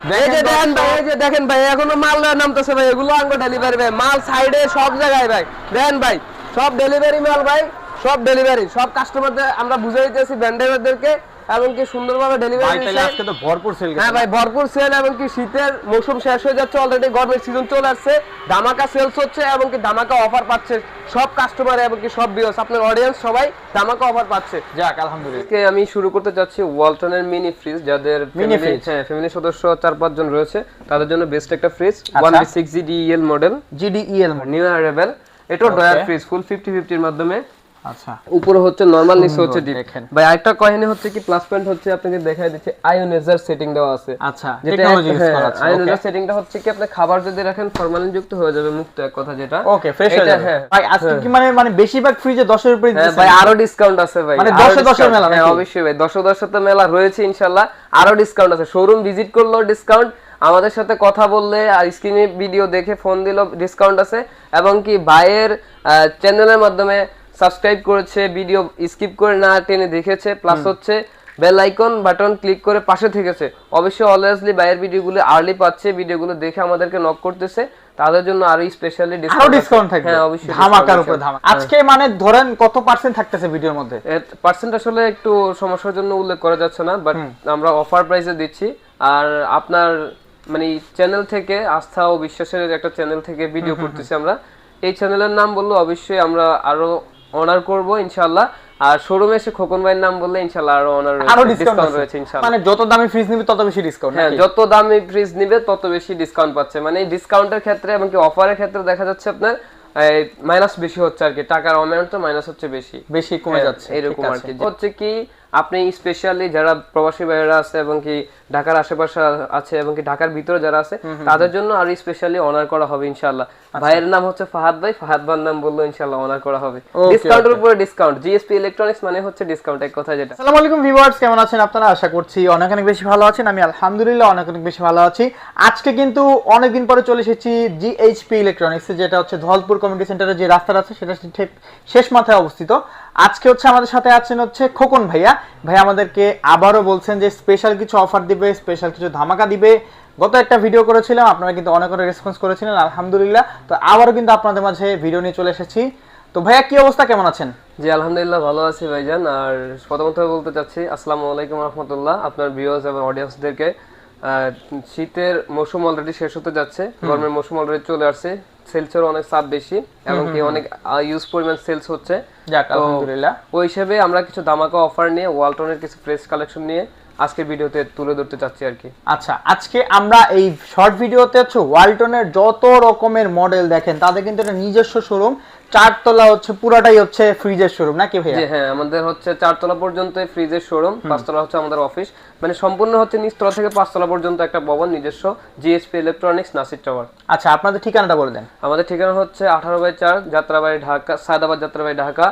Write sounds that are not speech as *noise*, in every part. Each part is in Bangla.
এই যে দেখেন ভাই এই যে দেখেন ভাই এখনও মাল নামতেছে ভাই এগুলো আঙ্গো ডেলিভারি ভাই মাল সাইডে সব জায়গায় ভাই। দেখেন ভাই সব ডেলিভারি মাল ভাই সব ডেলিভারি সব কাস্টমারদের আমরা বুঝে দিতেছি ভেন্ডারদেরকে এমনকি সুন্দরভাবে ডেলিভারি আজকে তো ভরপুর সেল হ্যাঁ ভাই ভরপুর সেল এমনকি শীতের মৌসুম শেষ হয়ে যাচ্ছে অলরেডি গরমের সিজন চলে আসছে। ধামাকা সেলস হচ্ছে এমনকি ধামাকা অফার পাচ্ছে সব কাস্টমার এমনকি সব বিয়স আপনার অডিয়েন্স সবাই ধামাকা অফার পাচ্ছে। যাক আলহামদুলিল্লাহ। আজকে আমি শুরু করতে যাচ্ছি ওয়ালটনের মিনি ফ্রিজ যাদের family- fridge। হ্যাঁ ফ্যামিলি সদস্য চার পাঁচ জন রয়েছে তাদের জন্য বেস্ট একটা ফ্রিজ আচ্ছা। One six G DL model GDEL new এটাও Okay. Drawer fridge full fifty ফিফটির মাধ্যমে। আচ্ছা। উপরে হচ্ছে নরমাল নিচে হচ্ছে ডিপ ভাই আরেকটা কাহিনী হচ্ছে কি প্লাস পয়েন্ট হচ্ছে আপনাকে দিচ্ছে আয়োনাইজার সেটিং দেওয়া আছে। আচ্ছা টেকনোলজি ইউজ করা আছে আয়োনাইজার সেটিংটা হচ্ছে কি আপনি খাবার যদি রাখেন ফরমালিন যুক্ত হয়ে যাবে মুক্ত এক কথা যেটা। ওকে ফ্রেশ হয়ে যাবে। হ্যাঁ। ভাই আজকে কি মানে মানে বেশিরভাগ ফ্রিজে 10 এর উপরে হ্যাঁ ভাই আরও ডিসকাউন্ট আছে ভাই। মানে 10 এ 10 এর মেলা হ্যাঁ অবশ্যই ভাই 10 এ 10 এর তো মেলা রয়েছে ইনশাআল্লাহ। আরও ডিসকাউন্ট আছে। শোরুম ভিজিট করলেও ডিসকাউন্ট আমাদের সাথে কথা বললে আর স্ক্রিনে ভিডিও দেখে ফোন দিলেও ডিসকাউন্ট আছে। এবং কি ভাইয়ের চ্যানেলের মাধ্যমে সাবস্ক্রাইব করেছে ভিডিও স্কিপ করে না টেনে দেখেছে প্লাস হচ্ছে বেল আইকন বাটন ক্লিক করে পাশে থেকেছে। অবশ্যই অলওয়েজলি ভাইয়ের ভিডিওগুলো আর্লি পাচ্ছে ভিডিওগুলো দেখে আমাদেরকে নক করতেছে তাদের জন্য আরও স্পেশালি ডিসকাউন্ট ডিসকাউন্ট থাকবে। হ্যাঁ অবশ্যই ধামাকার উপরে। ধামাকা আজকে মানে ধরেন কত পার্সেন্ট থাকতেছে ভিডিওর মধ্যে? পার্সেন্ট আসলে একটু সমস্যার জন্য উল্লেখ করা যাচ্ছে না বাট আমরা অফার প্রাইসে দিচ্ছি। আর আপনার মানে চ্যানেল থেকে আস্থা ও বিশ্বাসের একটা চ্যানেল থেকে ভিডিও করতেছি আমরা। এই চ্যানেলের নাম বলল অবশ্যই আমরা আরও অনার করব ইনশাআল্লাহ। আর শোরুমে এসে খোকন ভাইয়ের নাম বললে ইনশাআল্লাহ আরও অনার আরও ডিসকাউন্ট রয়েছে। ইনশাআল্লাহ। মানে যত দামি ফ্রিজ নিবি তত বেশি ডিসকাউন্ট হ্যাঁ যত দামি ফ্রিজ নিবে তত বেশি ডিসকাউন্ট পাচ্ছে। মানে ডিসকাউন্টের ক্ষেত্রে এমনকি অফারের ক্ষেত্রে দেখা যাচ্ছে আপনার মাইনাস বেশি হচ্ছে আর কি। টাকার অ্যামাউন্ট তো মাইনাস হচ্ছে বেশি। বেশি কমে হ্যাঁ, যাচ্ছে এরকম আর কি। হচ্ছে কি আপনি স্পেশালি যারা প্রবাসী ভাইয়েরা আছে এবং কি ঢাকার আশেপাশে আছে এবং কি ঢাকার ভিতরে যারা আছে তাদের জন্য আর স্পেশালি অনার করা হবে ইনশাআল্লাহ। ভাইয়ের নাম হচ্ছে ফাহাদ ভাই। ফাহাদ ভাইয়ের নাম বলল ইনশাআল্লাহ অনার করা হবে। ডিসকাউন্টের উপরে ডিসকাউন্ট জিএসপি ইলেকট্রনিক্স মানে হচ্ছে ডিসকাউন্ট এক কথা যেটা। আসসালামু আলাইকুম ভিউয়ার্স কেমন আছেন আপনারা? আশা করছি অনেক অনেক বেশি ভালো আছেন। আমি আলহামদুলিল্লাহ অনেক অনেক বেশি ভালো আছি। আজকে কিন্তু অনেকদিন পরে চলে এসেছি জিএইচপি ইলেকট্রনিক্স যেটা হচ্ছে ধলপুর কমিউনিটি সেন্টারে যে রাস্তাটা আছে সেটা ঠিক শেষ মাথায় অবস্থিত। আজকে হচ্ছে আমাদের সাথে আছেন হচ্ছে খোকন ভাইয়া। ভাই আমাদেরকে আবারও বলছেন যে স্পেশাল কিছু অফার দিবে স্পেশাল কিছু ধামাকা দিবে। গত একটা ভিডিও করেছিলাম আপনারা কিন্তু অনেক অনেক রেসপন্স করেছিলেন আলহামদুলিল্লাহ। তো আবারও কিন্তু আপনাদের মাঝে ভিডিও নিয়ে চলে এসেছি। তো ভাইয়া কি অবস্থা? কেমন আছেন? জি আলহামদুলিল্লাহ ভালো আছি ভাইজান। আর প্রথমত বলতে চাচ্ছি আসসালামু আলাইকুম রহমতুল্লাহ আপনার ভিউয়ার্স এবং অডিয়েন্সদেরকে শীতের মৌসুম অলরেডি শেষ হতে যাচ্ছে গরমের মৌসুম অলরেডি চলে আসছে সেলসের অনেক চাপ বেশি এবং কি অনেক ইউজ পরিমাণ সেলস হচ্ছে। আলহামদুলিল্লাহ। ওই হিসেবে আমরা কিছু দামাকা অফার নিয়ে ওয়ালটনের কিছু ফ্রেশ কালেকশন নিয়ে আজকের ভিডিওতে তুলে ধরতে চাচ্ছি আর কি। আচ্ছা আজকে আমরা এই শর্ট ভিডিওতে হচ্ছে ওয়ালটনের যত রকমের মডেল দেখেন তাদের কিন্তু এটা নিজস্ব শোরুম চারতলা হচ্ছে পুরাটাই হচ্ছে ফ্রিজের শোরুম নাকি ভাইয়া? যে হ্যাঁ আমাদের হচ্ছে চারতলা পর্যন্ত ফ্রিজের শোরুম পাঁচতলা হচ্ছে আমাদের অফিস মানে সম্পূর্ণ হচ্ছে নিচতলা থেকে পাঁচতলা পর্যন্ত একটা ভবন নিজস্ব জিএসপি ইলেকট্রনিক্স নাসির টাওয়ার আচ্ছা আপনাদের ঠিকানাটা বলে দেন। আমাদের ঠিকানা হচ্ছে আঠারো বাই চার যাত্রাবাড়ি ঢাকা সায়দাবাদ যাত্রাবাড়ি ঢাকা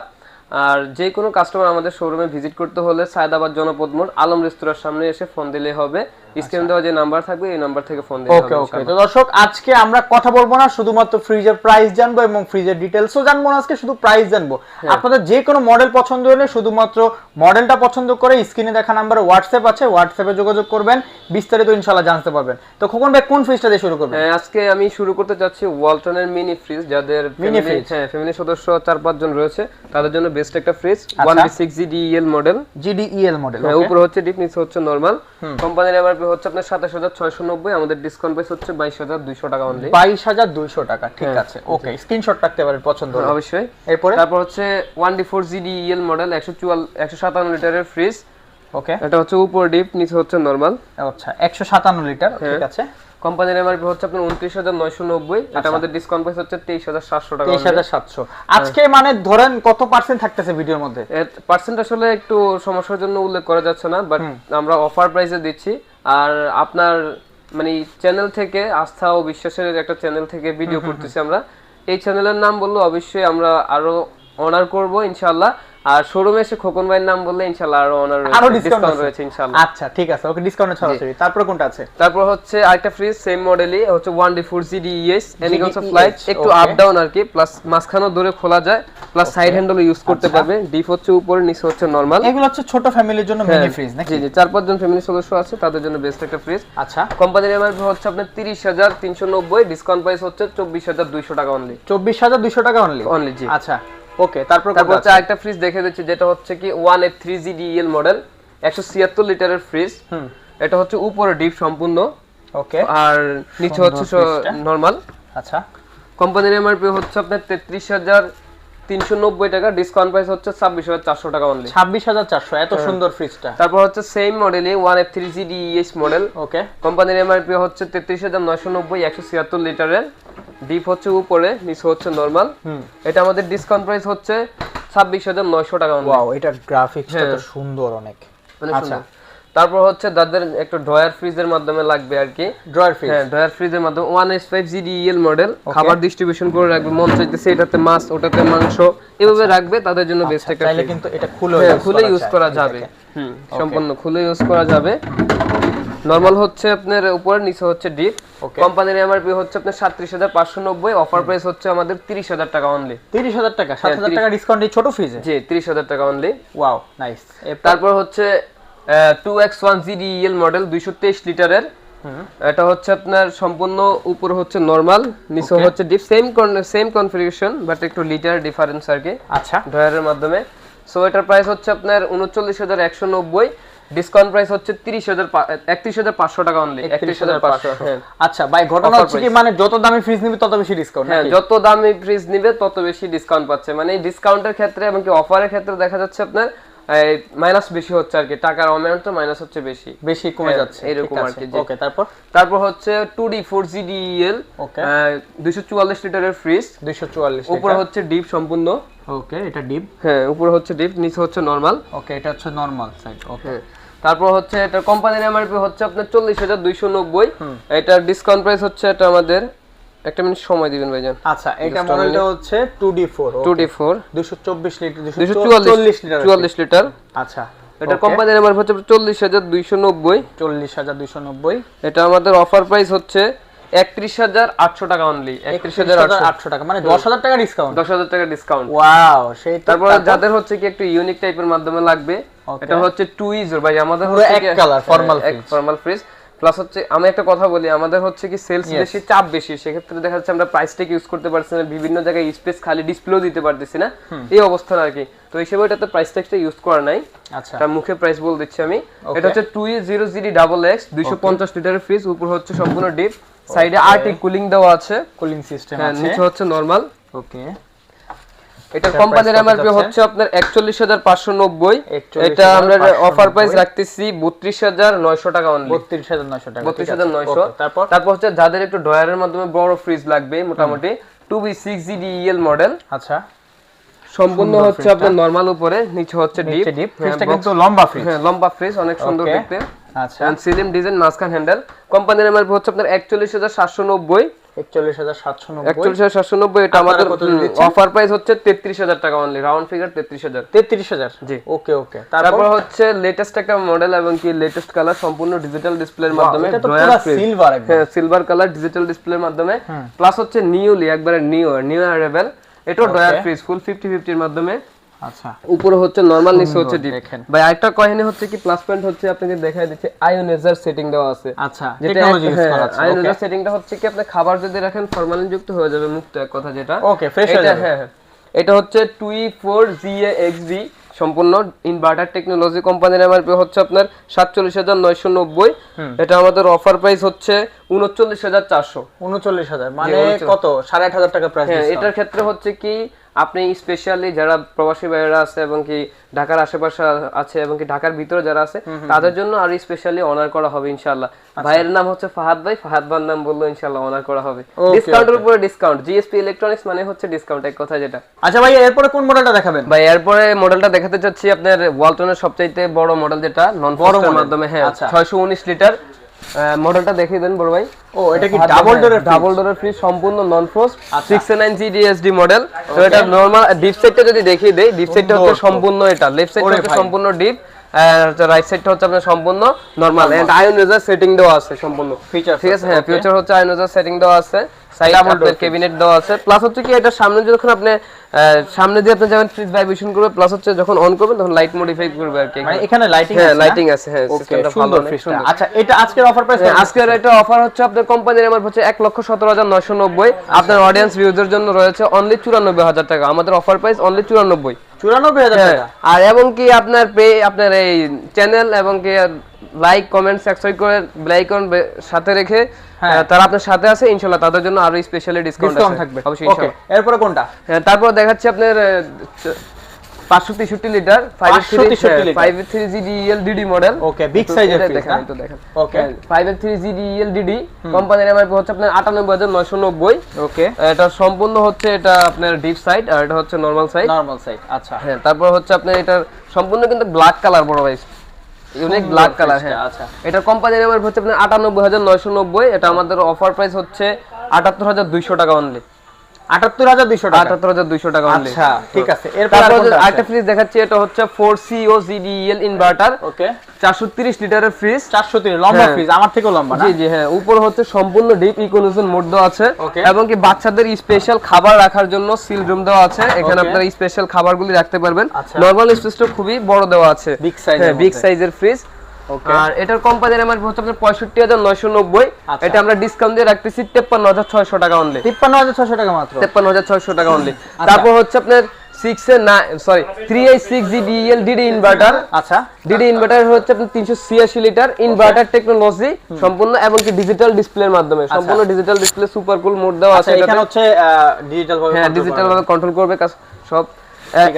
আর যে কোনো কাস্টমার আমাদের শোরুমে ভিজিট করতে হলে সায়দাবাদ জনপদ মোড় আলম রেস্তোরাঁর সামনে এসে ফোন দিলে হবে। স্ক্রিন দেওয়া যে নাম্বার থাকবে এই নাম্বার থেকে ফোন দিলে ওকে ওকে। তো দর্শক আজকে আমরা কথা বলব না শুধুমাত্র ফ্রিজের প্রাইস জানব এবং ফ্রিজের ডিটেলসও জানব না আজকে শুধু প্রাইস জানব। হ্যাঁ। আপনাদের যে কোনো মডেল পছন্দ হলে শুধুমাত্র মডেলটা পছন্দ করে স্ক্রিনে দেখা নাম্বারে হোয়াটসঅ্যাপ আছে হোয়াটসঅ্যাপে যোগাযোগ করবেন বিস্তারিত ইনশাল্লাহ জানতে পারবেন। তো খোকন ভাই কোন ফ্রিজটা দিয়ে শুরু করবেন? হ্যাঁ, আজকে আমি শুরু করতে চাচ্ছি ওয়ালটনের মিনি ফ্রিজ যাদের মিনি ফ্রিজ হ্যাঁ ফ্যামিলি সদস্য চার পাঁচ জন রয়েছে তাদের জন্য বেস্ট একটা ফ্রিজ আচ্ছা। One six G DL model GDEL model হ্যাঁ উপরে হচ্ছে ডিপ নিচে হচ্ছে নরমাল কোম্পানির এমআরপি হচ্ছে আপনার সাতাশ হাজার ছয়শো নব্বই আমাদের ডিসকাউন্ট প্রাইস হচ্ছে বাইশ হাজার দুইশো টাকা অনলি বাইশ হাজার দুইশো টাকা ঠিক হ্যাঁ, আছে। ওকে স্ক্রিনশট রাখতে পারেন পছন্দ অবশ্যই। এরপরে? তারপর হচ্ছে one D four G DL model একশো চুয়াল একশো সাতান্ন লিটারের ফ্রিজ ওকে এটা হচ্ছে উপর ডিপ নিচে হচ্ছে নরমাল আচ্ছা একশো সাতান্ন লিটার হ্যাঁ। ঠিক আছে। কোম্পানির এমআরপি হচ্ছে আপনার উনত্রিশ হাজার নয়শো নব্বই এটা আমাদের ডিসকাউন্ট প্রাইস হচ্ছে তেইশ হাজার সাতশো টাকা তেইশ হাজার সাতশো। আজকে মানে ধরেন কত পার্সেন্ট থাকতেছে ভিডিওর মধ্যে? পার্সেন্ট আসলে একটু সমস্যার জন্য উল্লেখ করা যাচ্ছে না বাট আমরা অফার প্রাইসে দিচ্ছি। আর আপনার মানে চ্যানেল থেকে আস্থা ও বিশ্বাসের একটা চ্যানেল থেকে ভিডিও করতেছি আমরা। এই চ্যানেলের নাম বলল অবশ্যই আমরা আরও অনার করব ইনশাআল্লাহ। আর শোরুমে এসে খোকন ভাইয়ের নাম বললে ইনশাআল্লাহ আরও অনার আরও ডিসকাউন্ট রয়েছে ইনশাআল্লাহ। আচ্ছা ঠিক আছে। ওকে ডিসকাউন্ট ছড়াছড়ি। তারপর কোনটা আছে? তারপর হচ্ছে আরেকটা ফ্রিজ সেম মডেলই হচ্ছে one D four GD ES any concept GDES, flight একটু আপ ডাউন আর কি প্লাস মাঝখানেও দূরে খোলা যায় প্লাস সাইড হ্যান্ডেল ইউজ করতে আচ্ছা। পারবে ডিপ হচ্ছে উপরে নিচে হচ্ছে নরমাল এগুলো হচ্ছে ছোট ফ্যামিলির জন্য মিনি ফ্রিজ নাকি? জি জি চার পাঁচজন ফ্যামিলি সদস্য আছে তাদের জন্য বেস্ট একটা ফ্রিজ আচ্ছা। কোম্পানির এমআরপি হচ্ছে আপনার তিরিশ হাজার তিনশো নব্বই ডিসকাউন্ট প্রাইস হচ্ছে চব্বিশ হাজার দুইশো টাকা অনলি চব্বিশ হাজার দুইশো টাকা অনলি অনলি জি। আচ্ছা। ওকে তারপর তারপর হচ্ছে একটা আরেকটা ফ্রিজ দেখে দিচ্ছি যেটা হচ্ছে কি one F three G DL model একশো ছিয়াত্তর লিটারের ফ্রিজ হুম। এটা হচ্ছে উপরে ডিপ সম্পূর্ণ। ওকে আর নিচে হচ্ছে নরমাল নর্মাল আচ্ছা। কোম্পানির এমআরপি হচ্ছে আপনার তেত্রিশ হাজার তিনশো নব্বই টাকা ডিসকাউন্ট প্রাইস হচ্ছে ছাব্বিশ হাজার চারশো টাকা অনলি ছাব্বিশ হাজার চারশো এত সুন্দর ফ্রিজটা তারপর হচ্ছে same মডেলই one F three G DS model okay কোম্পানির এমআরপি হচ্ছে তেত্রিশ হাজার নয়শো নব্বই একশো ছিয়াত্তর লিটারের। ডিপ হচ্ছে উপরে নিচে হচ্ছে নর্মাল এটা আমাদের ডিসকাউন্ট প্রাইস হচ্ছে ছাব্বিশ হাজার নয়শো টাকা। ওয়াও এটা গ্রাফিক্সটা তো হ্যাঁ। সুন্দর অনেক। অনেক আচ্ছা। তারপর হচ্ছে যাদের একটা ড্রয়ার ফ্রিজের মাধ্যমে লাগবে আর কি। ড্রয়ার ফ্রিজ হ্যাঁ ড্রয়ার ফ্রিজের মাধ্যমে। One S five GDL model খাবার ডিস্ট্রিবিউশন করে রাখবে মন চাইতেছে এটাতে মাছ ওটাতে মাংস। এভাবে রাখবে তাদের জন্য বেস্ট একটা আচ্ছা। চাইলে fridge। কিন্তু এটা খুলে হ্যাঁ, খুলে ইউজ করা যাবে। হুম সম্পূর্ণ খুলে ইউজ করা যাবে। নর্মাল হচ্ছে আপনার উপরে নিচে হচ্ছে ডিপ. কোম্পানির এমআরপি হচ্ছে আপনার সাতত্রিশ হাজার পাঁচশো নব্বই অফার প্রাইস হচ্ছে আমাদের তিরিশ হাজার টাকা অনলি তিরিশ হাজার টাকা সাত হাজার টাকা ডিসকাউন্ট এই ছোট ফ্রিজে জি তিরিশ হাজার টাকা অনলি ওয়াও নাইস তারপর হচ্ছে two X one GDL model দুইশো তেইশ লিটারের। এটা হচ্ছে আপনার সম্পূর্ণ উপর হচ্ছে নর্মাল নিচে হচ্ছে deep same same configuration but একটু লিটার ডিফারেন্স আর কি। আচ্ছা। ড্রয়ারের মাধ্যমে। সো এটার প্রাইস হচ্ছে আপনার উনচল্লিশ হাজার একশো নব্বই ডিসকাউন্ট প্রাইস হচ্ছে তিরিশ হাজার একত্রিশ হাজার পাঁচশো টাকা অনলি একত্রিশ হাজার পাঁচশো। হ্যাঁ। আচ্ছা ভাই ঘটনা হচ্ছে কি মানে যত দামি ফ্রিজ নিবি তত বেশি ডিসকাউন্ট হ্যাঁ যত দামি ফ্রিজ নিবে তত বেশি ডিসকাউন্ট পাচ্ছে। মানে ডিসকাউন্টের ক্ষেত্রে এবং কি অফারের ক্ষেত্রে দেখা যাচ্ছে আপনার মাইনাস বেশি হচ্ছে আর কি টাকার অ্যামাউন্ট তো মাইনাস হচ্ছে বেশি বেশি কমে হ্যাঁ, যাচ্ছে এরকম আর কি, ওকে তারপর? তারপর হচ্ছে two D four G DL দুইশো চুয়াল্লিশ লিটারের ফ্রিজ 244 উপরে হচ্ছে ডিপ সম্পূর্ণ। ওকে এটা ডিপ হ্যাঁ উপরে হচ্ছে ডিপ নিচে হচ্ছে নর্মাল ওকে এটা হচ্ছে নরমাল সাইজ ওকে তারপর হচ্ছে এটা কোম্পানির এমআরপি হচ্ছে আপনার চল্লিশ হাজার দুইশো নব্বই। এটার ডিসকাউন্ট প্রাইস হচ্ছে এটা আমাদের একটা মিনিট সময় দিবেন ভাইজান। আচ্ছা এটা মডেলটা হচ্ছে 2D4 two D four 224 litre দুইশো 240 লিটার চুয়াল্লিশ লিটার আচ্ছা এটা কোম্পানির এমআরপি হচ্ছে চল্লিশ হাজার দুইশো নব্বই। 40290 এটা আমাদের অফার প্রাইস হচ্ছে একত্রিশ হাজার আটশো টাকা অনলি একত্রিশ হাজার আটশো। টাকা মানে 10000 টাকা ডিসকাউন্ট দশ হাজার টাকা ডিসকাউন্ট ওয়াও সেই তারপর- যাদের হচ্ছে কি একটু ইউনিক টাইপের মাধ্যমে লাগবে এটা হচ্ছে টু ইজোর ভাই আমাদের হচ্ছে এক কি- colour, formal হ্যাঁ, এক fridge। ফর্মাল ফ্রিজ প্লাস হচ্ছে আমি একটা কথা বলি আমাদের হচ্ছে কি সেলস বেশি চাপ বেশি। সেক্ষেত্রে দেখা যাচ্ছে আমরা প্রাইস টেক ইউজ করতে পারছি না বিভিন্ন জায়গায় স্পেস খালি ডিসপ্লেও দিতে পারতেছি না। এই অবস্থা আর কি তো এই হিসেবে এটাতে প্রাইস টেকটা ইউজ করা নাই। আচ্ছা। এটা মুখে প্রাইস বলে দিচ্ছি আমি। এটা হচ্ছে two zero GD double X দুইশো পঞ্চাশ লিটারের ফ্রিজ উপর হচ্ছে সম্পূর্ণ ডিপ সাইডে আরটি কুলিং দেওয়া আছে। কুলিং সিস্টেম হ্যাঁ আছে। নিচে হচ্ছে নর্মাল ওকে এটা কোম্পানির এমআরপি হচ্ছে আপনার একচল্লিশ হাজার পাঁচশো নব্বই। 41,590 এটা আমরা অফার প্রাইস রাখতেছি বত্রিশ হাজার নয়শো টাকা অনলি 32900 টাকা বত্রিশ ঠিক হাজার আছে। নয়শো। Okay, তারপর? তারপর হচ্ছে যাদের একটু ড্রয়ারের মাধ্যমে বড় ফ্রিজ লাগবে মোটামুটি two B six GD EL model আচ্ছা। সম্পূর্ণ হচ্ছে আপনার নরমাল উপরে নিচে হচ্ছে ডিপ ডিপ ফ্রিজটা কিন্তু লম্বা ফ্রিজ হ্যাঁ লম্বা ফ্রিজ অনেক সুন্দর দেখতে। আচ্ছা। সিলিম ডিজাইন মাঝখান হ্যান্ডেল কোম্পানির এমআরপি হচ্ছে আপনার একচল্লিশ হাজার সাতশো নব্বই। 41790 এটা আমাদের অফার প্রাইস হচ্ছে টাকা অনলি রাউন্ড ফিগার তেত্রিশ হাজার। 33000 জি। ওকে ওকে। তারপর? হচ্ছে লেটেস্ট একটা মডেল এবং কি লেটেস্ট কালার সম্পূর্ণ ডিজিটাল ডিসপ্লের মাধ্যমে এটা সিলভার কালার ডিজিটাল ডিসপ্লের মাধ্যমে। প্লাস হচ্ছে নিউলি একবারে নিউ নিউ অ্যারেবেল এটাও ড্রয়ার ফ্রিজ ফুল ফিফটি ফিফটির মাধ্যমে। আচ্ছা। উপরে হচ্ছে নরমাল নিচে হচ্ছে ডিপ। ভাই আরেকটা কাহিনী হচ্ছে কি প্লাস পয়েন্ট হচ্ছে আপনাকে দেখাই দিচ্ছে আয়োনাইজার সেটিং দেওয়া আছে। আচ্ছা যেটা টেকনোলজি ইউজ করা আছে আয়োনাইজার সেটিংটা হচ্ছে কি আপনি খাবার যদি রাখেন ফরমালিন যুক্ত হয়ে যাবে মুক্ত এক কথা যেটা। Okay, fresh হয়ে যাবে। হ্যাঁ হ্যাঁ। এটা হচ্ছে এক্সবি সম্পূর্ণ ইনভার্টার টেকনোলজি কোম্পানির এমআরপি হচ্ছে আপনার সাতচল্লিশ হাজার নয়শো নব্বই। এটা আমাদের অফার প্রাইস হচ্ছে উনচল্লিশ হাজার চারশো। 39000 মানে 39,000 কত? 8500 টাকা প্রাইস হ্যাঁ এটার ক্ষেত্রে হচ্ছে কি আপনি স্পেশালি যারা প্রবাসী ভাইয়েরা আছে এবং কি ঢাকার আশেপাশে আছে এবং কি ঢাকার ভিতরে যারা আছে তাদের জন্য আর স্পেশালি অনার করা হবে ইনশাআল্লাহ। আচ্ছা। ভাইয়ের নাম হচ্ছে ফাহাদ ভাই ফাহাদ ভাইয়ের নাম বলল ইনশাআল্লাহ অনার করা হবে। ডিসকাউন্টের উপরে ডিসকাউন্ট জিএসপি ইলেকট্রনিক্স মানে হচ্ছে ডিসকাউন্ট এক কথা যেটা। আচ্ছা ভাই এরপরে কোন মডেলটা দেখাবেন? ভাই এরপরে মডেলটা দেখাতে চাচ্ছি আপনার ওয়ালটনের সবচাইতে বড় মডেল যেটা নন বড় বড় মাধ্যমে হ্যাঁ আচ্ছা। ছয়শো উনিশ লিটার মডেলটা দেখিয়ে দেন বড় ভাই। ও এটা কি ডাবল ডোরের ডাবল ডোরের ফ্রিজ সম্পূর্ণ নন ফ্রোজ আচ্ছা। 69 জিডিএসডি মডেল তো এটা নরমাল ডিপ সাইডটা যদি দেখিয়ে দেই ডিপ সাইডটা হচ্ছে সম্পূর্ণ এটা। লেফট সাইডটা হচ্ছে সম্পূর্ণ ডিপ আর রাইট সাইডটা হচ্ছে আপনার সম্পূর্ণ নরমাল এন্ড আয়োনাইজার সেটিং দেওয়া আছে সম্পূর্ণ। ফিচার ঠিক আছে? হ্যাঁ ফিচার হচ্ছে আয়োনাইজার সেটিং দেওয়া আছে। ক্যাবিনেট দেওয়া আছে। প্লাস হচ্ছে কি এটা সামনে যখন আপনি সামনে দিয়ে আপনি যখন ফ্রিজ ভাইব্রেশন করবে প্লাস হচ্ছে যখন অন করবেন তখন লাইট মডিফাই করবে আর কি। মানে এখানে লাইটিং হ্যাঁ লাইটিং আছে হ্যাঁ সিস্টেমটা ভালো সুন্দর। আচ্ছা এটা আজকের অফার প্রাইস হ্যাঁ, আজকের এটা অফার হচ্ছে আপনার কোম্পানির আমার হচ্ছে এক লক্ষ সতেরো হাজার নয়শো নব্বই। আপনার অডিয়েন্স ভিউজের জন্য রয়েছে অনলি চুরানব্বই হাজার টাকা। আমাদের অফার প্রাইস অনলি চুরানব্বই। চুরানব্বই হাজার টাকা? আর এবং কি আপনার পে আপনার এই চ্যানেল এবং কি লাইক কমেন্ট সাবস্ক্রাইব করে বেলাইকন সাথে রেখে হ্যাঁ। তারা আপনার সাথে আছে ইনশাআল্লাহ তাদের জন্য আরও স্পেশালি ডিসকাউন্ট থাকবে। অবশ্যই ইনশাআল্লাহ এরপরে কোনটা? হ্যাঁ, তারপর দেখাচ্ছি আপনার পাঁচশো তেষট্টি litre five 563 litre. Five three GDL DD model okay big সাইজের দেখেন একটু দেখেন। Okay five three GDL DD কোম্পানির এমআরপি হচ্ছে আপনার আটানব্বই হাজার নয়শো নব্বই। ওকে এটা সম্পূর্ণ হচ্ছে এটা আপনার ডিপ সাইড আর এটা হচ্ছে নর্মাল সাইড নরমাল সাইজ আচ্ছা। হ্যাঁ তারপর হচ্ছে আপনার এটা সম্পূর্ণ কিন্তু ব্ল্যাক কালার বড় ভাই। ইউনিক ব্ল্যাক কালার হ্যাঁ আচ্ছা। এটা কোম্পানির নাম হচ্ছে আপনার আটানব্বই হাজার নয়শো নব্বই এটা আমাদের অফার প্রাইস হচ্ছে আটাত্তর হাজার দুইশো টাকা অনলি আটাত্তর হাজার দুইশো টাকা। আটাত্তর হাজার দুইশো টাকা আচ্ছা ঠিক আছে। এরপর তারপর আর কোনটা আরেকটা ফ্রিজ দেখাচ্ছি এটা হচ্ছে four CO GDL inverter okay চারশো তিরিশ লিটারের ফ্রিজ চারশো তিরিশ লম্বা। ফ্রিজ আমার থেকেও লম্বা জি জি হ্যাঁ। উপর হচ্ছে সম্পূর্ণ ডিপ ইকোনমিশন মোড দেওয়া আছে। এবং কি বাচ্চাদের স্পেশাল খাবার রাখার জন্য সিল রুম দেওয়া আছে। এখানে. আপনারা স্পেশাল খাবারগুলি রাখতে পারবেন। আচ্ছা। নরমাল স্পেসটা খুবই বড় দেওয়া আছে। বিগ সাইজের ফ্রিজ আর এটার কোম্পানির আমার হচ্ছে আপনার পঁয়ষট্টি হাজার নয়শো নব্বই। আচ্ছা। এটা আমরা ডিসকাউন্ট দিয়ে রাখতেছি তেপ্পান্ন হাজার ছয়শো টাকা অনলি তিপ্পান্ন হাজার ছশো টাকা মাত্র। তেপ্পান্ন হাজার ছয়শো টাকা অনলি আচ্ছা। তারপর হচ্ছে আপনার সিক্স এর না sorry three eight six DDL DD inverter আচ্ছা। ডিডি ইনভার্টার হচ্ছে আপনার তিনশো ছিয়াশি লিটার ইনভার্টার টেকনোলজি সম্পূর্ণ এবং কি ডিজিটাল ডিসপ্লের মাধ্যমে। সম্পূর্ণ digital display super cool mode দেওয়া আচ্ছা আছে এখানে হচ্ছে ডিজিটাল ভাবে হ্যাঁ ডিজিটাল ভাবে কন্ট্রোল করবে সব।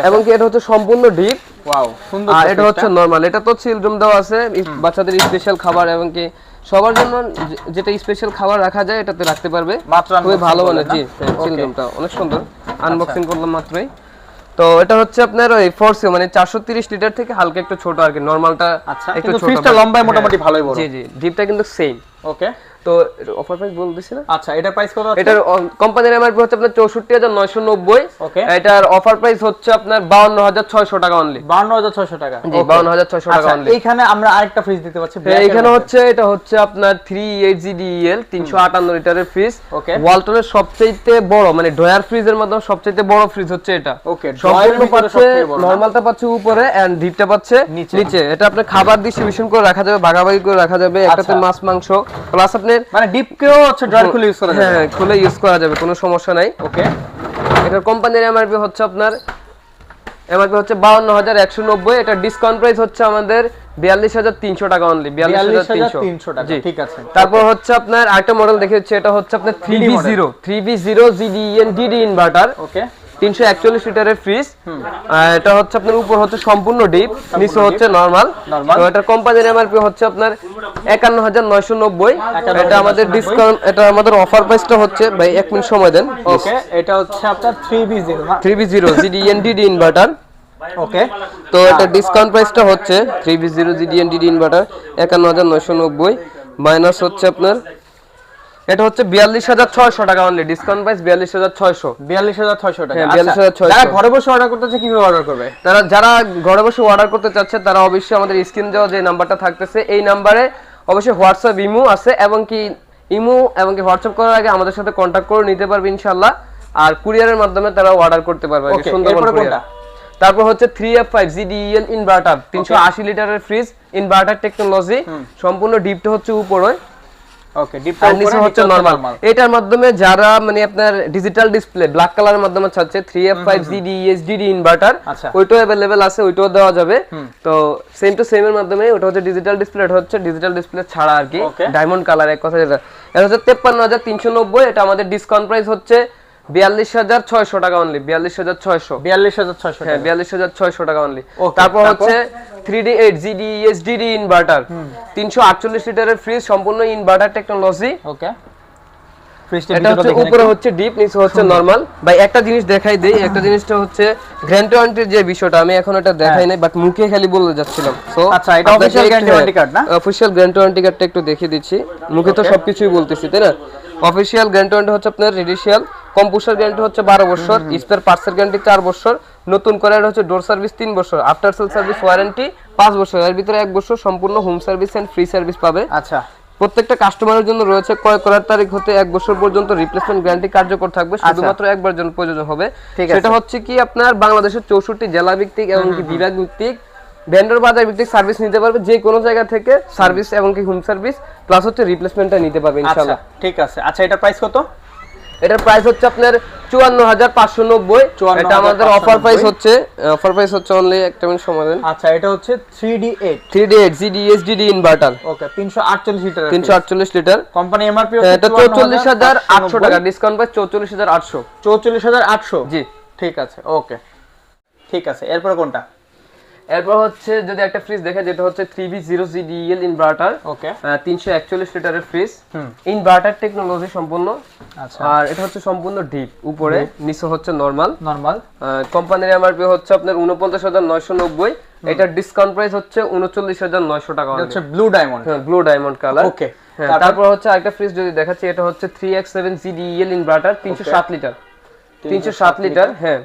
এবং কি এটা হচ্ছে সম্পূর্ণ ডিপ ওয়াও সুন্দর আর এটা হচ্ছে নরমাল এটা তো চিল রুম দেওয়া আছে বাচ্চাদের স্পেশাল খাবার এবং কি সবার জন্য যেটা স্পেশাল খাবার রাখা যায় এটাতে রাখতে পারবে। খুবই ভালো করলেন মানের না? জি চিল Okay. রুমটা অনেক সুন্দর। আনবক্সিং করলাম মাত্রই। তো এটা হচ্ছে আপনার ওই ফোর্সিও মানে চারশো তিরিশ লিটার থেকে হালকা একটু ছোট আর কি নর্মালটা আচ্ছা একটু ফ্রিজটা লম্বায় হ্যাঁ। মোটামুটি ভালোই বড়। জি জি ডিপটা কিন্তু সেম ওকে তো অফার প্রাইস বলতেছি না আচ্ছা এটার প্রাইস কত এটার কোম্পানির এমআরপি হচ্ছে আপনার চৌষট্টি হাজার নয়শো নব্বই Okay. এটার অফার প্রাইস হচ্ছে আপনার বাউন্ন হাজার ছয়শো টাকা অনলি বান্ন হাজার ছয়শো টাকা জি Okay. বাউন্ন হাজার ছয়শো টাকা আচ্ছা অনলি এইখানে আমরা আরেকটা ফ্রিজ দিতে পারছি হ্যাঁ, হচ্ছে এটা হচ্ছে আপনার থ্রি এইট জিডিএল তিনশো আটান্ন লিটারের ফ্রিজ Okay. ওয়ালটনের সবচেয়ে বড় মানে ফ্রিজের মাধ্যমে সবচেয়ে বড় ফ্রিজ হচ্ছে এটা সম্পূর্ণ পাচ্ছে না? নরমালটা পাচ্ছে উপরে এন্ড ডিপটা পাচ্ছে নিচে। এটা আপনার খাবার ডিস্ট্রিবিউশন করে রাখা যাবে ভাগাভাগি করে রাখা যাবে একটাতে আচ্ছা। মাছ মাংস প্লাস আপনার মানে ডিপকেও হচ্ছে ড্রয়ার খুলে ইউজ করা যাবে। হ্যাঁ, খুলে ইউজ করা যাবে কোনো সমস্যা নাই। ওকে এটার কোম্পানির এমআরপি হচ্ছে আপনার এমআরপি হচ্ছে বাউন্ন হাজার একশো নব্বই এটা ডিসকাউন্ট প্রাইস হচ্ছে আমাদের বিয়াল্লিশ হাজার তিনশো টাকা অনলি বিয়াল্লিশ হাজার তিনশো। 42300 টাকা, ঠিক আছে। তারপর হচ্ছে আপনার আরেকটা মডেল দেখে হচ্ছে এটা হচ্ছে আপনার three B model। Zero three B zero inverter okay তিনশো একচল্লিশ লিটারের ফ্রিজ এটা হচ্ছে আপনার উপর হচ্ছে সম্পূর্ণ ডিপ নিচে হচ্ছে নর্মাল তো এটার কোম্পানির এমআরপি হচ্ছে আপনার একান্ন হাজার নয়শো নব্বই। এটা আমাদের ডিসকাউন্ট এটা আমাদের অফার প্রাইসটা হচ্ছে ভাই এক মিনিট সময় দেন। ওকে এটা হচ্ছে আপনার three B zero three B zero GDN inverter okay তো এটা ডিসকাউন্ট প্রাইসটা হচ্ছে three B zero GDN DD inverter একান্ন হাজার নয়শো নব্বই। মাইনাস হচ্ছে আপনার এটা হচ্ছে বিয়াল্লিশ হাজার ছয়শো টাকা অনলি ডিসকাউন্ট প্রাইস বিয়াল্লিশ হাজার ছয়শো। বিয়াল্লিশ হাজার ছয়শো টাকা। হ্যাঁ, আচ্ছা, 42,600 যারা ঘরে বসে অর্ডার করতেছে কীভাবে অর্ডার করবে? তারা যারা ঘরে বসে অর্ডার করতে চাচ্ছে তারা অবশ্যই আমাদের স্ক্রিন দেওয়া যে নাম্বারটা থাকতেছে এই নাম্বারে অবশ্যই হোয়াটসঅ্যাপ ইমো আছে এবং কি ইমো এবং কি হোয়াটসঅ্যাপ করার আগে আমাদের সাথে কন্ট্যাক্ট করে নিতে পারবে ইনশাল্লাহ আর কুরিয়ারের মাধ্যমে তারা অর্ডার করতে পারবে সুন্দরবন কোনটা? তারপর হচ্ছে three F five GDL inverter তিনশো আশি লিটারের ফ্রিজ ইনভার্টার টেকনোলজি সম্পূর্ণ ডিপটা হচ্ছে উপরে। ওকে ডিপটা আর নিচে হচ্ছে নরমাল এটার মাধ্যমে যারা মানে আপনার ডিজিটাল ডিসপ্লে ব্ল্যাক কালারের মাধ্যমে চাচ্ছে three F five GD HDD inverter আচ্ছা। ওইটাও আছে ওইটাও দেওয়া যাবে। তো সেম টু সেম এর মাধ্যমে ওটা হচ্ছে ডিজিটাল ডিসপ্লে এটা হচ্ছে ডিজিটাল ডিসপ্লে ছাড়া আর কি। ডায়মন্ড কালার এক কথা যেটা। হচ্ছে এটা আমাদের ডিসকাউন্ট প্রাইস হচ্ছে বিয়াল্লিশ হাজার ছয়শো টাকা অনলি বিয়াল্লিশ হাজার ছয়শো। বিয়াল্লিশ হাজার ছয়শো হ্যাঁ বিয়াল্লিশ হাজার ছয়শো টাকা অনলি তারপর? হচ্ছে three D eight GD SDD inverter তিনশো আটচল্লিশ লিটারের ফ্রিজ সম্পূর্ণ ইনভার্টার টেকনোলজি ওকে এটা হচ্ছে উপরে হচ্ছে ডিপ নিচে হচ্ছে নরমাল ভাই একটা জিনিস দেখাই দেই একটা জিনিসটা হচ্ছে গ্র্যান্ড ওয়ারেন্টির যে বিষয়টা আমি এখন এটা দেখাই নাই বাট মুখে খালি বলে যাচ্ছিলাম। সো আচ্ছা, এটা guarantee warranty card না? অফিশিয়াল ওয়ারেন্টি কার্ডটা একটু দেখিয়ে দিচ্ছি। মুখে তো সবকিছুই বলতেছি তাই না? অফিশিয়াল গ্র্যান্ড ওয়ারেন্টি হচ্ছে আপনার রেডিশিয়াল কম্পুসার গ্যারান্টি হচ্ছে বারো বছর স্পেয়ার পার্টসের গ্যারান্টি চার বছর নতুন করে হচ্ছে ডোর সার্ভিস তিন বছর আফটার সেল সার্ভিস ওয়ারেন্টি পাঁচ বছর এর ভিতরে এক বছর সম্পূর্ণ home service and free service পাবে। আচ্ছা। প্রত্যেকটা কাস্টমারের জন্য রয়েছে ক্রয় করার তারিখ হতে এক বছর পর্যন্ত রিপ্লেসমেন্ট গ্যারান্টি কার্যকর থাকবে শুধুমাত্র একবার জন্য প্রযোজন হবে। আচ্ছা। সেটা হচ্ছে কি আপনার বাংলাদেশের চৌষট্টি জেলা ভিত্তিক এবং বিভাগ ভিত্তিক ভেন্ডর বাজার ভিত্তিক সার্ভিস নিতে পারবে যে কোনো জায়গা থেকে সার্ভিস এবং কি হোম সার্ভিস প্লাস হচ্ছে রিপ্লেসমেন্টটা নিতে পারবে আচ্ছা ইনশাআল্লাহ। ঠিক আছে। আচ্ছা এটা প্রাইস কত? এটার প্রাইস হচ্ছে আপনার চুয়ান্ন হাজার পাঁচশো নব্বই। 54,590 এটা আমাদের অফার প্রাইস হচ্ছে অফার প্রাইস হচ্ছে অনলি একটা মিনিট সময় দেন। আচ্ছা এটা হচ্ছে 3D8 three D eight GD SDD inverter okay 348 litre তিনশো আটচল্লিশ লিটার কোম্পানি এমআরপি এটা চৌচল্লিশ হাজার আটশো টাকা ডিসকাউন্ট পাই চৌচল্লিশ হাজার আটশো। 44800 জি। ঠিক আছে ওকে। ঠিক আছে এরপর কোনটা? এরপর হচ্ছে যদি একটা ফ্রিজ দেখে যেটা হচ্ছে three B zero GDL inverter okay তিনশো একচল্লিশ লিটারের ফ্রিজ ইনভার্টার টেকনোলজি সম্পূর্ণ। আচ্ছা। আর এটা হচ্ছে সম্পূর্ণ ডিপ উপরে নিচে হচ্ছে নর্মাল নরমাল কোম্পানির এমআরপি হচ্ছে আপনার উনপঞ্চাশ হাজার নয়শো নব্বই। এটার ডিসকাউন্ট প্রাইস হচ্ছে উনচল্লিশ হাজার নয়শো টাকা হচ্ছে blue diamond blue diamond colour okay তারপর হচ্ছে আরেকটা ফ্রিজ যদি দেখাচ্ছি এটা হচ্ছে three X seven GDL inverter তিনশো সাত লিটার। তিনশো সাত লিটার হ্যাঁ।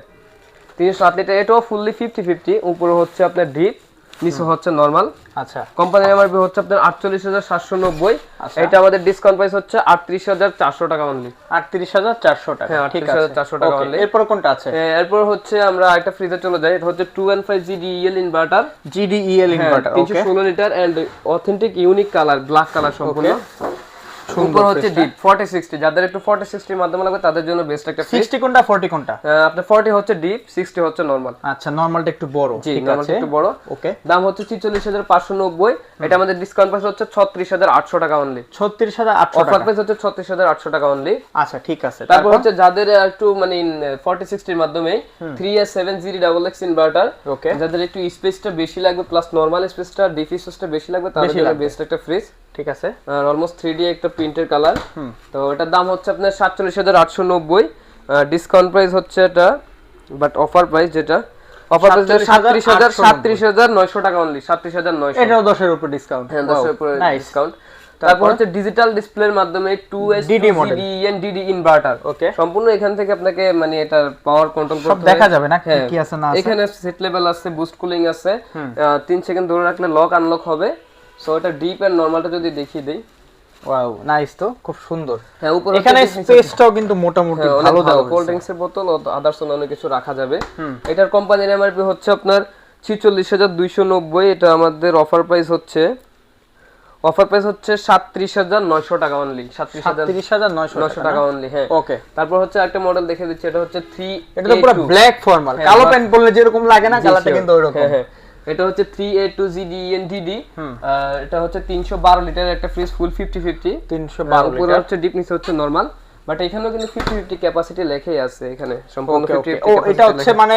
তিনশো সাত লিটার এটাও ফুললি ফিফটি ফিফটি উপরে হচ্ছে আপনার ডিপ নিচে হচ্ছে নর্মাল আচ্ছা। কোম্পানির এমআরপি হচ্ছে আপনার আটচল্লিশ হাজার সাতশো নব্বই আচ্ছা। এটা আমাদের ডিসকাউন্ট প্রাইস হচ্ছে আটত্রিশ হাজার চারশো টাকা অনলি 38400 টাকা। হ্যাঁ, ঠিক 38,400 আছে টাকা only। এরপর কোনটা আছে? এরপর হচ্ছে আমরা একটা ফ্রিজে চলে যাই এটা হচ্ছে two and five GDL inverter GDEL inverter তিনশো ষোলো litre and authentic unique colour black colour সম্পূর্ণ। উপর হচ্ছে ডিপ ফর্টি সিক্সটি যাদের একটু ফর্টি সিক্সটির মাধ্যমে লাগবে তাদের জন্য বেস্ট একটা 60 কোনটা 40 কোনটা? আপনার ফর্টি হচ্ছে ডিপ সিক্সটি হচ্ছে নর্মাল আচ্ছা নরমালটা একটু বড় ঠিক আছে? একটু বড়। ওকে দাম হচ্ছে ছিচল্লিশ হাজার পাঁচশো নব্বই। এটা আমাদের ডিসকাউন্ট প্রাইস হচ্ছে ছত্রিশ হাজার আটশো টাকা অনলি 36800 অফার প্রাইস হচ্ছে ছত্রিশ হাজার আটশো টাকা অনলি আচ্ছা ঠিক আছে তারপর হচ্ছে যাদের একটু মানে ফর্টি সিক্সটির মাধ্যমে three S seven zero double X inverter okay যাদের একটু স্পেসটা বেশি লাগবে প্লাস নর্মাল স্পেসটা ডিপি স্পেসটা বেশি লাগবে তাদের জন্য। বেস্ট একটা ফ্রিজ ঠিক আছে। আর অলমোস্ট থ্রি ডি একটা প্রিন্টের কালার তো এটার দাম হচ্ছে আপনার সাতচল্লিশ হাজার আটশো নব্বই। ডিসকাউন্ট প্রাইস হচ্ছে এটা বাট অফার প্রাইস যেটা। অফার প্রাইস সাতত্রিশ হাজার সাতত্রিশ হাজার নয়শো টাকা অনলি সাতত্রিশ হাজার নয়শো। এটাও 10 উপর ডিসকাউন্ট হ্যাঁ দশের উপরে ডিসকাউন্ট তারপর হচ্ছে ডিজিটাল ডিসপ্লের মাধ্যমে two S DD DD inverter okay সম্পূর্ণ এখান থেকে আপনাকে মানে এটার পাওয়ার কন্ট্রোল সব দেখা যাবে না কি হ্যাঁ। আছে না আছে। এখানে সেট লেভেল আছে বুস্ট কুলিং আছে। সেকেন্ড ধরে রাখলে লক আনলক হবে। সো এটা ডিপ এন্ড নরমালটা যদি দেখিয়ে দেই। ওয়াও নাইস তো খুব সুন্দর। হ্যাঁ উপরে এখানে স্পেসটাও কিন্তু মোটামুটি ভালো দেওয়া কোল্ড ড্রিঙ্কস এর বোতল আদার্স অনেক কিছু রাখা যাবে। এটার কোম্পানির এমআরপি হচ্ছে আপনার ছিচল্লিশ হাজার দুইশো নব্বই এটা আমাদের অফার প্রাইস হচ্ছে অফার প্রাইস হচ্ছে সাতত্রিশ হাজার নয়শো টাকা অনলি সাতত্রিশ হাজার 37900 নয়শো টাকা অনলি হ্যাঁ। ওকে তারপর হচ্ছে একটা মডেল দেখে দিচ্ছি এটা হচ্ছে থ্রি এটা তো পুরো ব্ল্যাক ফর্মাল হ্যাঁ, কালো প্যান্ট পরলে যেরকম লাগে না কালারটা কিন্তু ওইরকম। হ্যাঁ হ্যাঁ। এটা হচ্ছে three A two GD N DD এটা হচ্ছে তিনশো বারো লিটার একটা ফ্রিজ ফুল ফিফটি ফিফটি 312 উপরে হচ্ছে ডিপ নিচে হচ্ছে নরমাল বাট এখানেও কিন্তু ফিফটি ফিফটি ক্যাপাসিটি লেখাই আছে এখানে সম্পূর্ণ ওকে ফিফটি ওকে ও এটা হচ্ছে মানে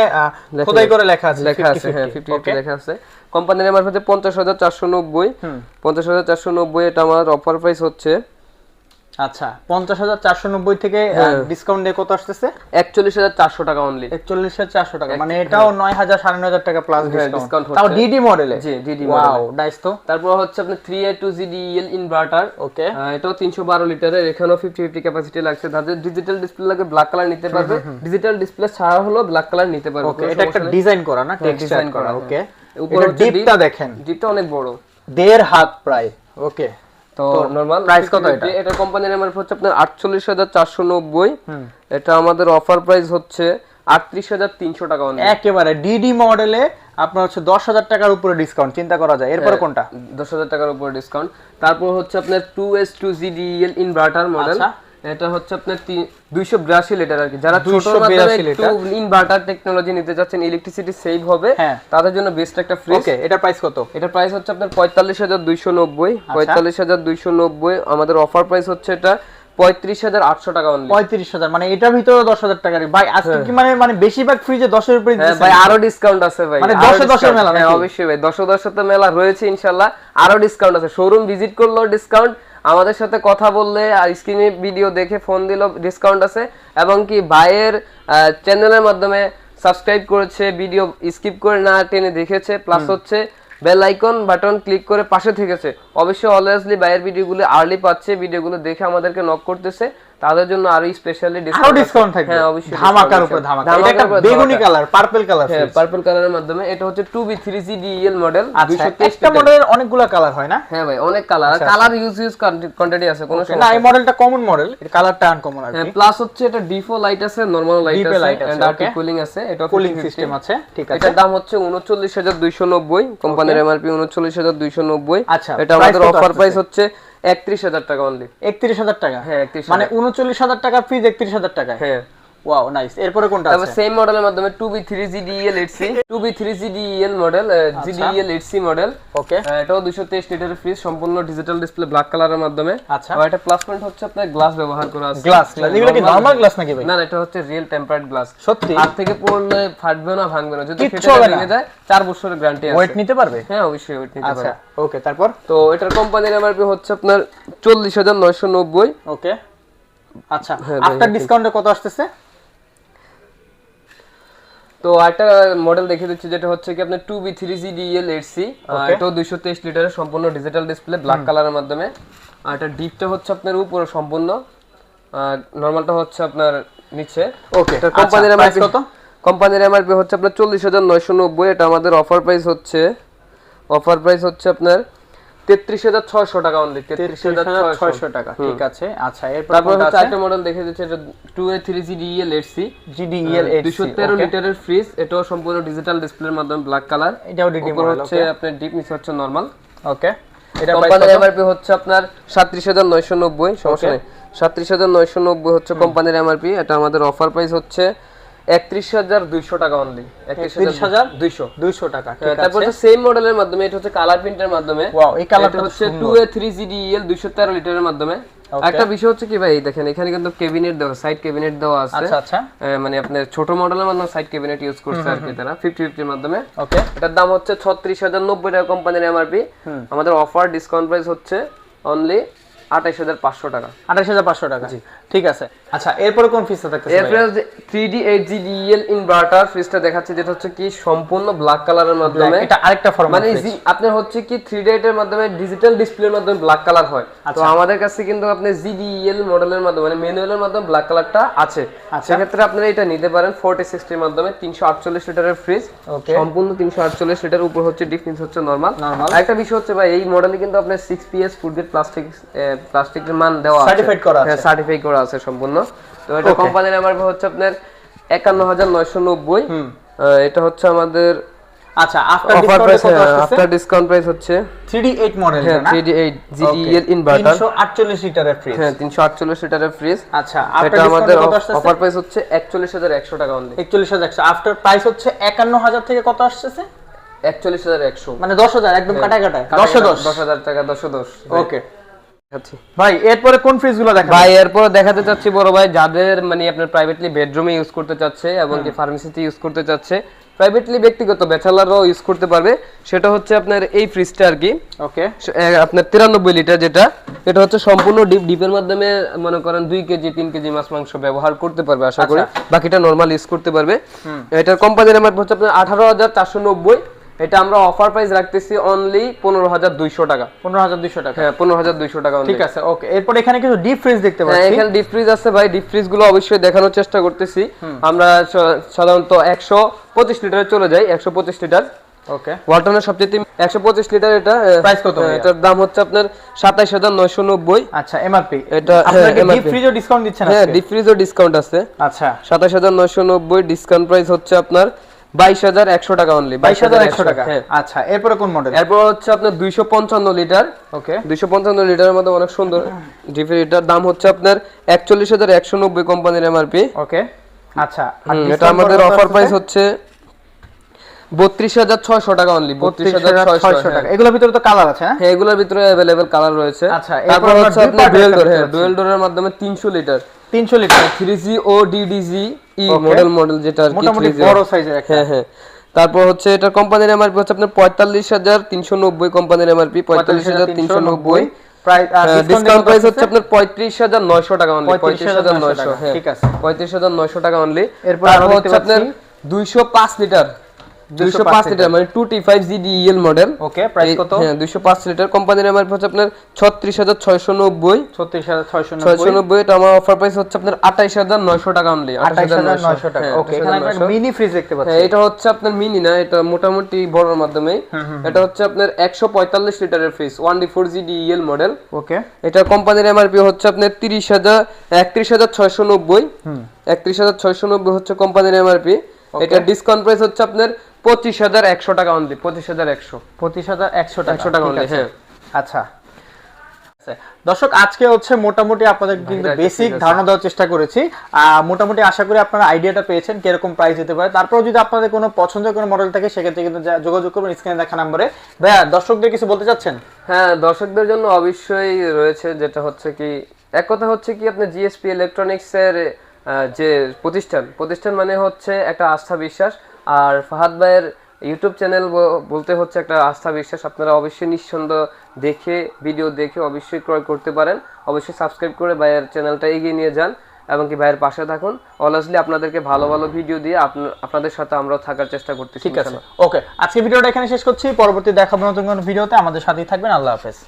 খোদাই করে লেখা আছে লেখা আছে হ্যাঁ ফিফটি ফিফটি লেখা আছে। কোম্পানির এমআর হচ্ছে পঞ্চাশ হাজার চারশো নব্বই। পঞ্চাশ হাজার চারশো নব্বই এটা আমার অফার প্রাইস হচ্ছে আচ্ছা 50490 থেকে হ্যাঁ। ডিসকাউন্ট দিয়ে কত আসতেছে? একচল্লিশ হাজার চারশো টাকা অনলি 41400 টাকা মানে এটাও 9000 9500 টাকা প্লাস হ্যাঁ, ডিসকাউন্ট তাও ডিডি মডেলে জি ডিডি ওয়াও নাইস তো। তারপর হচ্ছে আপনার three A two GDL inverter okay এটাও তিনশো বারো লিটারের এখানেও ফিফটি ফিফটি ক্যাপাসিটি লাগছে। তাদের ডিজিটাল ডিসপ্লে লাগে ব্ল্যাক কালার নিতে পারবে। ডিজিটাল ডিসপ্লে ছাড়া হলো ব্ল্যাক কালার নিতে পারবে ওকে এটা একটা ডিজাইন করা না? টেক্সচার design করা ওকে উপরে ডিপটা দেখেন। ডিপটা অনেক বড়। দেড় হাত প্রায় ওকে তো নরমাল প্রাইস কত এটা? এটা কোম্পানির এমআরপি হচ্ছে আপনার আটচল্লিশ হাজার চারশো নব্বই এটা আমাদের অফার প্রাইস হচ্ছে আটত্রিশ হাজার তিনশো টাকা অনলি একেবারে ডিডি মডেলে আপনার হচ্ছে 10000 টাকার উপরে ডিসকাউন্ট চিন্তা করা যায় এরপর হ্যাঁ। কোনটা দশ হাজার টাকার উপরে ডিসকাউন্ট তারপর হচ্ছে আপনার two S two GDL inverter model আচ্ছা। এটা হচ্ছে আপনার দুইশো বিরাশি লিটার আর কি। যারা ছোট 282 একটু ইনভার্টার টেকনোলজি নিতে যাচ্ছেন ইলেকট্রিসিটি সেভ হবে হ্যাঁ। তাদের জন্য বেস্ট একটা ফ্রিজ ওকে এটা প্রাইস কত? এটার প্রাইস হচ্ছে আপনার পঁয়তাল্লিশ হাজার দুইশো নব্বই। আচ্ছা। পঁয়তাল্লিশ হাজার দুইশো নব্বই আমাদের অফার প্রাইস হচ্ছে এটা পঁয়ত্রিশ হাজার আটশো টাকা অনলি পঁয়ত্রিশ হাজার মানে এটার ভিতরে দশ হাজার টাকার ভাই আজকে কি মানে মানে বেশিরভাগ ফ্রিজে দশের উপরে হ্যাঁ ভাই আরও ডিসকাউন্ট আছে ভাই। মানে দশে দশের মেলা হ্যাঁ অবশ্যই ভাই দশে দশে তো মেলা রয়েছে ইনশাল্লাহ। আরও ডিসকাউন্ট আছে। শোরুম ভিজিট করলেও ডিসকাউন্ট আমাদের সাথে কথা বললে আর স্ক্রিনে ভিডিও দেখে ফোন দিল ডিসকাউন্ট আছে এবং কি ভাইয়ের চ্যানেলের মাধ্যমে সাবস্ক্রাইব করেছে ভিডিও স্কিপ করে না টেনে দেখেছে প্লাস হচ্ছে বেল আইকন বাটন ক্লিক করে পাশে থেকেছে। অবশ্যই অলওয়েজলি ভাইয়ের ভিডিওগুলো আর্লি পাচ্ছে ভিডিওগুলো দেখে আমাদেরকে নক করতেছে। তাদের জন্য আরও স্পেশালি আরও ডিসকাউন্ট থাকবে। হ্যাঁ অবশ্যই ধামাকার উপর ধামাকা। এটা একটা বেগুনি কালার পার্পল কালার হ্যাঁ পার্পল কালারের মাধ্যমে। এটা হচ্ছে 2B 3G DEL মডেল আচ্ছা একটা মডেলের অনেকগুলো কালার হয় না? হ্যাঁ ভাই অনেক কালার আর কালার ইউজ ইউজ কোয়ান্টিটি আছে কোনো না এই মডেলটা কমন মডেল এর কালারটা আনকমন আর হ্যাঁ প্লাস হচ্ছে এটা ডিফো লাইট আছে নরমাল লাইট আছে এন্ড okay. কুলিং আছে এটা কুলিং সিস্টেম আছে ঠিক আছে। এটার দাম হচ্ছে 39290 কোম্পানির এমআরপি 39290 আচ্ছা, এটা আমাদের অফার প্রাইস হচ্ছে 31000 টাকা অনলি একত্রিশ হাজার টাকা? হ্যাঁ 31000 মানে উনচল্লিশ হাজার টাকা ফ্রিজ একত্রিশ হাজার টাকা হ্যাঁ। ওয়াও নাইস এরপরে কোনটা আছে? সেম মডেলের মাধ্যমে 2B 3G DEL 8C 2B 3G model GDEL 8C model okay এটাও 223 লিটারের ফ্রিজ সম্পূর্ণ ডিজিটাল ডিসপ্লে ব্ল্যাক কালারের মাধ্যমে। আচ্ছা। আর এটা প্লাস পয়েন্ট হচ্ছে আপনার গ্লাস ব্যবহার করা আছে। গ্লাস এগুলো কি নরমাল গ্লাস নাকি ভাই? না না, এটা হচ্ছে রিয়েল টেম্পারড গ্লাস সত্যি? হাত থেকে পড়লে ফাটবে না ভাঙবে না। যদি ফেটে ভেঙে যায় চার বছরের গ্যারান্টি আছে। ওয়েট নিতে পারবে? হ্যাঁ অবশ্যই ওয়েট নিতে আচ্ছা ওকে তারপর? তো এটার কোম্পানির এমআরপি হচ্ছে আপনার চল্লিশ হাজার নয়শো নব্বই। ওকে আচ্ছা হ্যাঁ, আফটার ডিসকাউন্টে কত আসতেছে? তো একটা মডেল দেখে দিচ্ছি যেটা হচ্ছে কি আপনার two B three G DL eight C. এটাও দুইশো তেইশ লিটারের সম্পূর্ণ ডিজিটাল ডিসপ্লে ব্ল্যাক কালারের মাধ্যমে। আর এটা ডিপটা হচ্ছে আপনার উপরে সম্পূর্ণ নর্মালটা হচ্ছে আপনার নিচে। ওকে এটা কোম্পানির এমআরপি কত? কোম্পানির এমআরপি হচ্ছে আপনার চল্লিশ হাজার নয়শো নব্বই এটা আমাদের অফার প্রাইস হচ্ছে অফার প্রাইস হচ্ছে আপনার তেত্রিশ হাজার ছয়শো টাকা অনলি তেত্রিশ হাজার ছয়শো। ছয়শো টাকা ঠিক আছে। আচ্ছা এরপর তারপর হচ্ছে একটা মডেল দেখে দিচ্ছে এটা two A three G eight C GDL দুশো তেরো লিটারের ফ্রিজ এটাও সম্পূর্ণ ডিজিটাল ডিসপ্লের মাধ্যমে ব্ল্যাক কালার এটাও ডিডি হচ্ছে আপনার ডিপ নিচে হচ্ছে নরমাল ওকে এটা কোম্পানির কত? এমআরপি হচ্ছে আপনার সাত্রিশ হাজার নয়শো নব্বই সমস্যা নেই। সাত্রিশ হাজার নয়শো নব্বই হচ্ছে কোম্পানির এমআরপি এটা আমাদের অফার প্রাইস হচ্ছে একত্রিশ হাজার দুইশো টাকা অনলি একত্রিশ হাজার দুইশো। 200 টাকা তারপর হচ্ছে সেম মডেলের মাধ্যমে এটা হচ্ছে কালার প্রিন্টের মাধ্যমে। এই কালারটা হচ্ছে টু এ থ্রি জিডিএল দুইশো তেরো লিটারের মাধ্যমে। একটা বিষয় হচ্ছে কি ভাই দেখেন এখানে কিন্তু ক্যাবিনেট দেওয়া সাইড ক্যাবিনেট দেওয়া আছে। আচ্ছা আচ্ছা। মানে আপনার ছোট মডেলের মাধ্যমে সাইড ক্যাবিনেট ইউজ করছে আর কি তারা ফিফটি ফিফটির মাধ্যমে। ওকে এটার দাম হচ্ছে ছত্রিশ হাজার নব্বই টাকা কোম্পানির এমআরপি আমাদের অফার ডিসকাউন্ট প্রাইস হচ্ছে অনলি আঠাইশ হাজার পাঁচশো টাকা। আঠাশ হাজার পাঁচশো টাকা? ঠিক আছে। আচ্ছা এরপরে কোন থাকতেছে ভাই? এরপরে three D eight G DL inverter ফ্রিজটা দেখাচ্ছে যেটা হচ্ছে কি সম্পূর্ণ ব্ল্যাক কালারের মাধ্যমে। এটা আরেকটা ফরম্যাট মানে আপনার হচ্ছে কি থ্রি ডি এর মাধ্যমে ডিজিটাল ডিসপ্লের মাধ্যমে ব্ল্যাক কালার হয়। তো আচ্ছা। আমাদের কাছে কিন্তু আপনি জিডিএল মডেলের মাধ্যমে মানে ম্যানুয়ালের মাধ্যমে ব্ল্যাক কালারটা আছে। আচ্ছা। সেক্ষেত্রে আপনারা এটা নিতে পারেন ফোর্টি সিক্সটির মাধ্যমে তিনশো আটচল্লিশ লিটারের ফ্রিজ সম্পূর্ণ তিনশো আটচল্লিশ লিটার উপর হচ্ছে ডিফেন্স হচ্ছে নর্মাল একটা বিষয় হচ্ছে ভাই এই মডেলে কিন্তু আপনার six PS food grade plastic প্লাস্টিকের মান দেওয়া আছে। Certified করা আছে। হ্যাঁ সার্টিফাই করা আছে সম্পূর্ণ। তো এটা কোম্পানির আমার হচ্ছে আপনার একান্ন হাজার নয়শো নব্বই। এটা হচ্ছে আমাদের আচ্ছা আফটার প্রাইস কত আফটার ডিসকাউন্ট প্রাইস হচ্ছে 3D8 মডেল হ্যাঁ না? 3D8 GDEL ইনভার্টার 348 লিটারের ফ্রিজ হ্যাঁ 348 লিটারের ফ্রিজ আচ্ছা এটা আমাদের ডিসকাউন্টে অফার প্রাইস হচ্ছে 41100 টাকা অনলি 41100 আফটার প্রাইস হচ্ছে 51000 থেকে কত আসতেছে? 41100 মানে 10000 একদম কাটা কাটা 10 10 10000 টাকা 10 10 ওকে ভাই এরপরে কোন ফ্রিজগুলো দেখাবেন ভাই এরপর দেখাতে চাচ্ছি বড় ভাই যাদের মানে আপনার প্রাইভেটলি বেডরুমে ইউজ করতে চাচ্ছে এবং কি ফার্মেসিতে ইউজ করতে চাচ্ছে প্রাইভেটলি ব্যক্তিগত ব্যাচেলাররাও ইউজ করতে পারবে। সেটা হচ্ছে আপনার এই ফ্রিজটা আর কি। ওকে। আপনার তিরানব্বই লিটার যেটা এটা হচ্ছে সম্পূর্ণ ডিপ ডিপের মাধ্যমে মনে করেন দুই কেজি তিন কেজি মাছ মাংস ব্যবহার করতে পারবে আশা করি। বাকিটা নর্মাল ইউজ করতে পারবে। এটার কোম্পানির আমার হচ্ছে আপনার আঠারো হাজার চারশো নব্বই। এটা আমরা অফার প্রাইস রাখতেছি অনলি পনেরো হাজার দুইশো টাকা। 15200 টাকা। হ্যাঁ পনেরো হাজার দুইশো টাকা ঠিক আছে ওকে এরপর এখানে কিছু ডিপ ফ্রিজ দেখতে হ্যাঁ পাচ্ছি। এখানে ডিপ ফ্রিজ আছে ভাই। ডিপ ফ্রিজগুলো অবশ্যই দেখানোর চেষ্টা করতেছি। আমরা সাধারণত একশো পঁচিশ লিটারে চলে যাই একশো পঁচিশ লিটার। ওকে ওয়ালটনের সবচেয়ে একশো পঁচিশ লিটার এটা Price কত এটার দাম হচ্ছে আপনার সাতাইশ হাজার নয়শো নব্বই। আচ্ছা এমআরপি এটা, আপনারা কি হ্যাঁ, ডিপ ফ্রিজও ডিসকাউন্ট দিচ্ছেন হ্যাঁ আজকে? ডিপ ফ্রিজও ডিসকাউন্ট আছে। আচ্ছা। সাতাশ হাজার নয়শো নব্বই ডিসকাউন্ট প্রাইস হচ্ছে আপনার বাইশ হাজার একশো টাকা অনলি 22100 টাকা। হ্যাঁ। আচ্ছা এরপরে কোন মডেল এরপর হচ্ছে আপনার দুইশো পঞ্চান্ন লিটার ওকে দুইশো পঞ্চান্ন লিটারের মধ্যে অনেক সুন্দর। *clears throat* দাম হচ্ছে আপনার একচল্লিশ হাজার একশো নব্বই কোম্পানির এমআরপি ওকে আচ্ছা এটা আমাদের অফার প্রাইস হচ্ছে বত্রিশ হাজার ছয়শো টাকা অনলি বত্রিশ হাজার ছয়শো টাকা। এগুলোর ভিতরে তো কালার আছে হ্যাঁ? হ্যাঁ এগুলোর ভিতরে অ্যাভেলেবেল কালার রয়েছে। আচ্ছা, তারপর হচ্ছে আপনার ডুয়েল ডোর হ্যাঁ। ডুয়েল ডোরের মাধ্যমে তিনশো লিটার। 300 লিটার থ্রি জি ও ডিডিজি ই মডেল মডেল যেটা আর কি মোটামুটি বড় সাইজের একটা। হ্যাঁ হ্যাঁ। তারপর হচ্ছে এটা কোম্পানির এমআরপি হচ্ছে আপনার পঁয়তাল্লিশ হাজার তিনশো নব্বই কোম্পানির এমআরপি পঁয়তাল্লিশ হাজার তিনশো নব্বই। প্রাইস ডিসকাউন্ট প্রাইস হচ্ছে আপনার পঁয়ত্রিশ হাজার নয়শো টাকা অনলি পঁয়ত্রিশ হাজার 35,900 নয়শো ঠিক আছে। পঁয়ত্রিশ হাজার নয়শো টাকা অনলি এরপর হচ্ছে আপনার দুইশো পাঁচ লিটার। দুইশো পাঁচ লিটার মানে মডেল ওকে প্রাইস কত? হ্যাঁ দুইশো পাঁচ লিটার কোম্পানির এমআরপি হচ্ছে আপনার এটা আমার অফার প্রাইস হচ্ছে আপনার আঠাইশ হাজার নয়শো টাকা অনলি আঠাইশ হাজার নয়শো টাকা। ওকে এখানে একটা মিনি ফ্রিজ দেখতে পাচ্ছি। হ্যাঁ এটা হচ্ছে আপনার মিনি না এটা মোটামুটি বড়র মাধ্যমে। এটা হচ্ছে আপনার একশো পঁয়তাল্লিশ লিটারের fridge one D four GD EL model okay এটা কোম্পানির এমআরপি হচ্ছে আপনার তিরিশ হাজার একত্রিশ হাজার ছয়শো নব্বই। একত্রিশ হাজার ছয়শো নব্বই হচ্ছে কোম্পানির এমআরপি এটা ডিসকাউন্ট প্রাইস হচ্ছে আপনার পঁচিশ হাজার একশো টাকা অনলি পঁচিশ হাজার একশো। পঁচিশ হাজার একশো টাকা একশো টাকা আছে। হ্যাঁ। আচ্ছা। দর্শক আজকে হচ্ছে মোটামুটি আপনাদের কিন্তু বেসিক ধারণা দেওয়ার চেষ্টা করেছি। মোটামুটি আশা করি আপনারা আইডিয়াটা পেয়েছেন কীরকম প্রাইস পারে। তারপর যদি আপনাদের কোনো পছন্দের কোনো মডেল থাকে সেক্ষেত্রে কিন্তু যোগাযোগ করবেন স্ক্রিনে দেখা নাম্বারে। ভাইয়া দর্শকদের কিছু বলতে চাচ্ছেন? হ্যাঁ দর্শকদের জন্য অবশ্যই রয়েছে যেটা হচ্ছে কি এক কথা হচ্ছে কি আপনার জিএসপি ইলেকট্রনিক্স এর আহ, যে প্রতিষ্ঠান প্রতিষ্ঠান মানে হচ্ছে একটা আস্থা বিশ্বাস। আর ফাহাদ ভাইয়ের ইউটিউব চ্যানেল বলতে হচ্ছে একটা আস্থা বিশ্বাস। আপনারা অবশ্যই নিঃসন্দ দেখে ভিডিও দেখে অবশ্যই ক্রয় করতে পারেন। অবশ্যই সাবস্ক্রাইব করে ভাইয়ের চ্যানেলটা এগিয়ে নিয়ে যান এবং কি ভাইয়ের পাশে থাকুন। অলসলি আপনাদেরকে ভালো ভালো ভিডিও দিয়ে আপনাদের সাথে আমরাও থাকার চেষ্টা করতেছি ঠিক আছে। ওকে আজকে ভিডিওটা এখানে শেষ করছি। পরবর্তী দেখাবো নতুন কোনো ভিডিওতে আমাদের সাথেই থাকবেন। আল্লাহ হাফেজ।